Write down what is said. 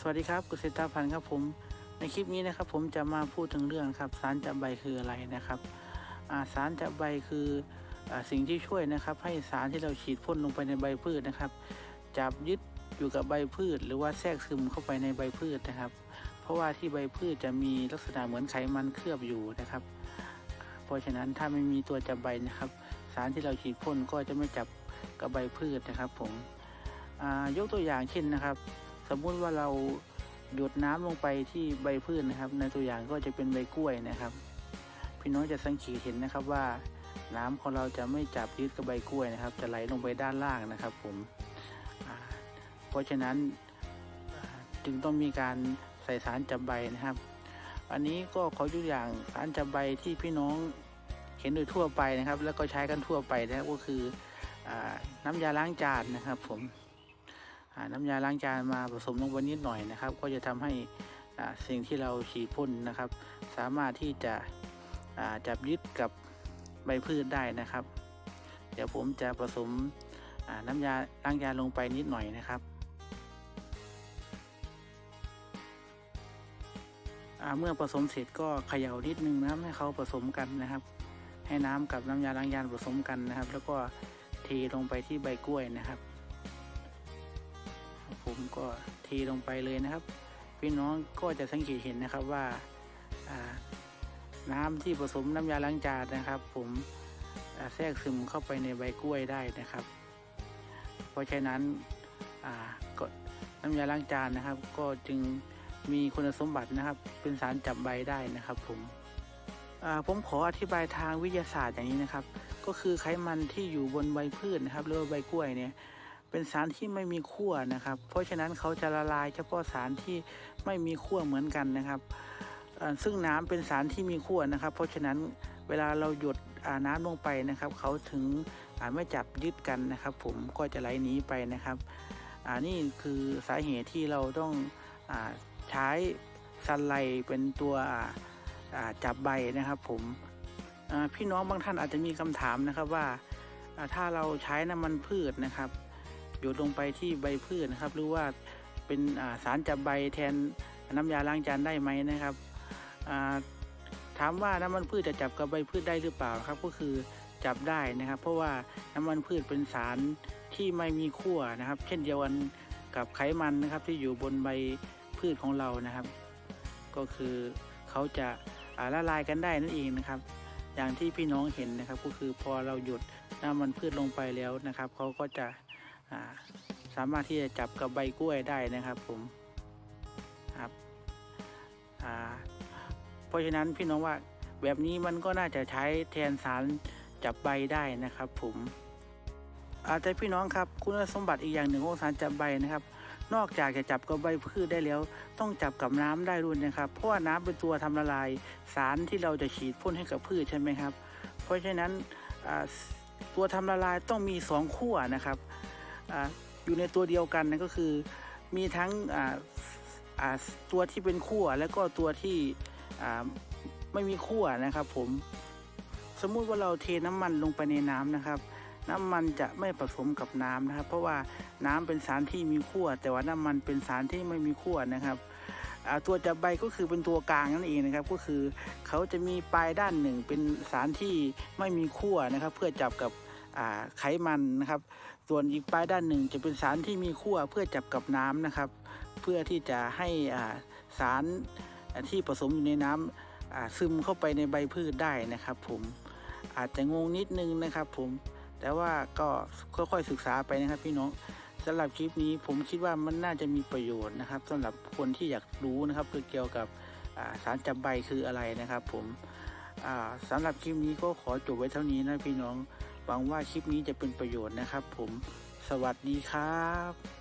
สวัสดีครับเกษตรพันธ์ครับผมในคลิปนี้นะครับผมจะมาพูดถึงเรื่องครับสารจับใบคืออะไรนะครับสารจับใบคืออสิ่งที่ช่วยนะครับ ให้สารที่เราฉีดพ่นลงไปในใบพืชนะครับ จับยึดอยู่กับใบพืช หรือว่าแทรกซึมเข้าไปในใบพืชนะครับ เพราะว่าที่ใบพืชจะมีลักษณะเหมือนไขมันเคลือบอยู่นะครับ เพราะฉะนั้นถ้าไม่มีตัวจับใบนะครับ สารที่เราฉีดพ่นก็จะไม่จับกับใบพืชนะครับ ผมยกตัวอย่างเช่นนะครับ สมมุติว่าเราหยดน้ำลงไปที่ใบพืชนะครับ ในตัวอย่างก็จะเป็นใบกล้วยนะครับ พี่น้องจะสังเกตเห็นนะครับว่าน้ำของเราจะไม่จับยึดกับใบกล้วยนะครับ จะไหลลงไปด้านล่างนะครับ ผมเพราะฉะนั้นจึงต้องมีการใส่สารจับใบนะครับ อันนี้ก็ขอยกตัวอย่างสารจับใบที่พี่น้องเห็นโดยทั่วไปนะครับ แล้วก็ใช้กันทั่วไปนะก็คืออน้ำยาล้างจานนะครับ ผม น้ำยาล้างจานมาผสมลงไปนิดหน่อยนะครับ ก็จะทำให้สิ่งที่เราฉีดพ่นนะครับ สามารถที่จะจับยึดกับใบพืชได้นะครับ เดี๋ยวผมจะผสมน้ำยาล้างจานลงไปนิดหน่อยนะครับเมื่อผสมเสร็จก็เขย่านิดนึงนะครับให้เขาผสมกันนะครับ ให้น้ำกับน้ำยาล้างจานผสมกันนะครับ แล้วก็เทลงไปที่ใบกล้วยนะครับ ผมก็เทลงไปเลยนะครับ พี่น้องก็จะสังเกตเห็นนะครับว่าน้ำที่ผสมน้ำยาล้างจานนะครับ ผมแทรกซึมเข้าไปในใบกล้วยได้นะครับ เพราะฉะนั้นก็น้ำยาล้างจานนะครับ ก็จึงมีคุณสมบัตินะครับ เป็นสารจับใบได้นะครับ ผมผมขออธิบายทางวิทยาศาสตร์อย่างนี้นะครับ ก็คือไขมันที่อยู่บนใบพืชนะครับหรือว่าใบกล้วยเนี่ย เป็นสารที่ไม่มีขั้วนะครับ เพราะฉะนั้นเขาจะละลายเฉพาะสารที่ไม่มีขั้วเหมือนกันนะครับซึ่งน้ำเป็นสารที่มีขั้วนะครับ เพราะฉะนั้นเวลาเราหยดน้ำลงไปนะครับ เขาถึงไม่จับยึดกันนะครับ ผมก็จะไหลหนีไปนะครับอ่านี่คือสาเหตุที่เราต้องอใช้ซันไลเป็นตัวจับใบนะครับผมพี่น้องบางท่านอาจจะมีคำถามนะครับว่าถ้าเราใช้น้ำมันพืชนะครับ หยดลงไปที่ใบพืชนะครับ หรือว่าเป็นสารจับใบแทนน้ำยาล้างจานได้ไหมนะครับถามว่าน้ำมันพืชจะจับกับใบพืชได้หรือเปล่าครับ ก็คือจับได้นะครับ เพราะว่าน้ำมันพืชเป็นสารที่ไม่มีขั้วนะครับ เช่นเดียวกันกับไขมันนะครับที่อยู่บนใบพืชของเรานะครับ ก็คือเขาจะาละลายกันได้นั่นเองนะครับ อย่างที่พี่น้องเห็นนะครับ ก็คือพอเราหยดน้ำมันพืชลงไปแล้วนะครับเขาก็จะ สามารถที่จะจับกับใบกล้วยได้นะครับผมครับเพราะฉะนั้นพี่น้องว่าแบบนี้มันก็น่าจะใช้แทนสารจับใบได้นะครับผมอาแต่พี่น้องครับคุณสมบัติอีกอย่างหนึ่งของสารจับใบนะครับ นอกจากจะจับกับใบพืชได้แล้ว ต้องจับกับน้ำได้ด้วยนะครับ เพราะว่าน้ำเป็นตัวทำละลาย สารที่เราจะฉีดพ่นให้กับพืชใช่ไหมครับ เพราะฉะนั้นตัวทำละลายต้องมีสองขั้วนะครับ อยู่ในตัวเดียวกันนะก็คือ มีทั้งตัวที่เป็นขั้วแล้วก็ตัวที่ไม่มีขั้วนะครับ ผมสมมุติว่าเราเทน้ำมันลงไปในน้ำนะครับ น้ำมันจะไม่ผสมกับน้ำนะครับ เพราะว่าน้ำเป็นสารที่มีขั้วแต่ว่าน้ำมันเป็นสารที่ไม่มีขั้วนะครับตัวจับใบก็คือเป็นตัวกลางนั่นเองนะครับ ก็คือเขาจะมีปลายด้านหนึ่งเป็นสารที่ไม่มีขั้วนะครับ เพื่อจับกับ ไขมันนะครับ ส่วนอีกปลายด้านหนึ่งจะเป็นสารที่มีขั้วเพื่อจับกับน้ำนะครับ เพื่อที่จะให้สารที่ผสมอยู่ในน้ำอ่าซึมเข้าไปในใบพืชได้นะครับ ผมอาจจะงงนิดนึงนะครับ ผมแต่ว่าก็ค่อยๆศึกษาไปนะครับ พี่น้องสำหรับคลิปนี้ผมคิดว่ามันน่าจะมีประโยชน์นะครับสำหรับคนที่อยากรู้นะครับเกี่ยวกับสารจับใบคืออะไรนะครับ ผมอ่าสำหรับคลิปนี้ก็ขอจบไว้เท่านี้นะพี่น้อง หวังว่าคลิปนี้จะเป็นประโยชน์นะครับผม สวัสดีครับ